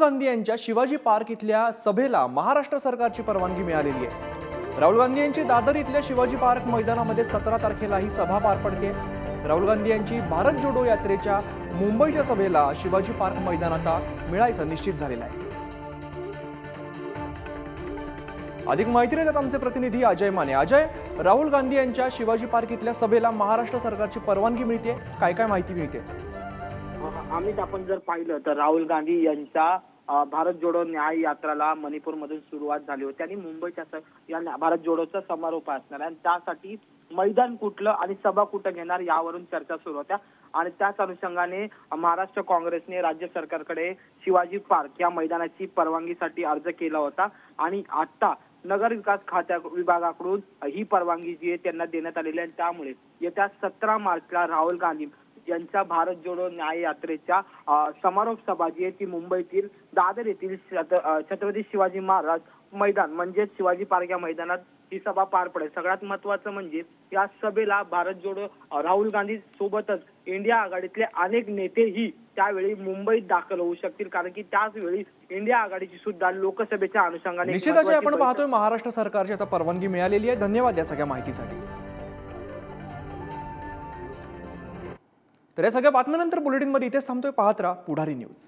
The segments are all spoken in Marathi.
गांधी यांच्या शिवाजी पार्क इथल्या सभेला महाराष्ट्र सरकारची परवानगी मिळालेली आहे. राहुल गांधी यांची दादर इथल्या शिवाजी पार्क मैदानामध्ये सतरा तारखेला ही सभा पार पडते. राहुल गांधी यांची भारत जोडो यात्रेच्या मुंबईच्या सभेला शिवाजी पार्क मैदान आता मिळायचं निश्चित झालेलं आहे. अधिक माहिती देतात आमचे प्रतिनिधी अजय माने. अजय राहुल गांधी यांच्या शिवाजी पार्क इथल्या सभेला महाराष्ट्र सरकारची परवानगी मिळते? काय काय माहिती मिळते? अमित आपण जर पाहिलं तर राहुल गांधी यांचा भारत जोडो न्याय यात्राला मणिपूरमधून सुरुवात झाली होती आणि मुंबईच्या या भारत जोडोचा समारोप असणार आहे. आणि त्यासाठी मैदान कुठलं आणि सभा कुठं घेणार यावरून चर्चा सुरू होत्या. आणि त्याच अनुषंगाने महाराष्ट्र काँग्रेसने राज्य सरकारकडे शिवाजी पार्क या मैदानाची परवानगीसाठी अर्ज केला होता. आणि आता नगर विकास खात्या विभागाकडून ही परवानगी जी आहे त्यांना देण्यात आलेली आहे. त्यामुळे येत्या सतरा मार्चला राहुल गांधी यांच्या भारत जोडो न्याय यात्रेच्या समारोप सभा जी आहे ती मुंबईतील दादर येथील छत्रपती शिवाजी महाराज मैदान म्हणजेच शिवाजी पार्क या मैदानात ही सभा पार पडेल. सगळ्यात महत्वाचं म्हणजे या सभेला भारत जोडो राहुल गांधी सोबतच इंडिया आघाडीतले अनेक नेतेही त्यावेळी मुंबईत दाखल होऊ शकतील. कारण की त्याच वेळी इंडिया आघाडीची सुद्धा लोकसभेच्या अनुषंगाने निश्चितच आपण पाहतोय महाराष्ट्र सरकारची आता परवानगी मिळालेली आहे. धन्यवाद या सगळ्या माहितीसाठी. तर या सगळ्या बातम्यानंतर बुलेटिनमध्ये इथेच थांबतोय. पाहत राहा पुढारी न्यूज.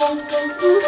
Boom, boom.